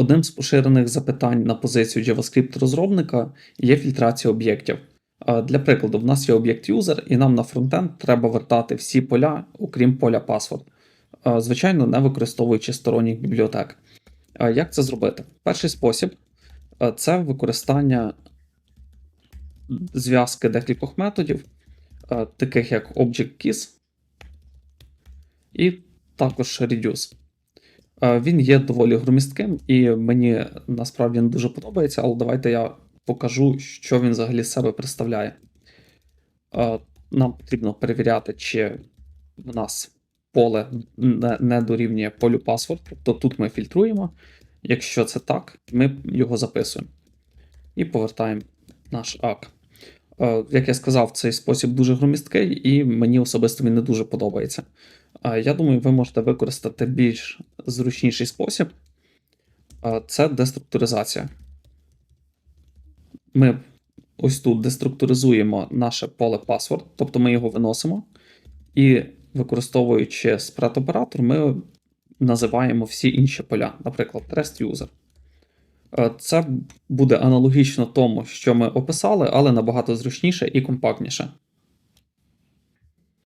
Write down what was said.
Одним з поширених запитань на позицію JavaScript розробника є фільтрація об'єктів. Для прикладу, в нас є об'єкт user, і нам на фронтенд треба вертати всі поля, окрім поля. Е, Звичайно, не використовуючи сторонніх бібліотек. Як це зробити? Перший спосіб це використання зв'язки декількох методів, таких як object-keys і також reduce. Е, Він є доволі громістким, і мені насправді не дуже подобається, але давайте я покажу, що він взагалі з себе представляє. Е, Нам потрібно перевіряти, чи в нас поле не, дорівнює полю password. Тобто тут ми фільтруємо. Якщо це так, ми його записуємо. І повертаємо наш ак. Е, Як я сказав, цей спосіб дуже громісткий, і мені особисто він не дуже подобається. Е, Я думаю, ви можете використати більш зручніший спосіб. Е, Це деструктуризація. Ми ось тут деструктуризуємо наше поле password, тобто ми його виносимо, і використовуючи spread-оператор, ми називаємо всі інші поля, наприклад, rest user. Е, Це буде аналогічно тому, що ми описали, але набагато зручніше і компактніше.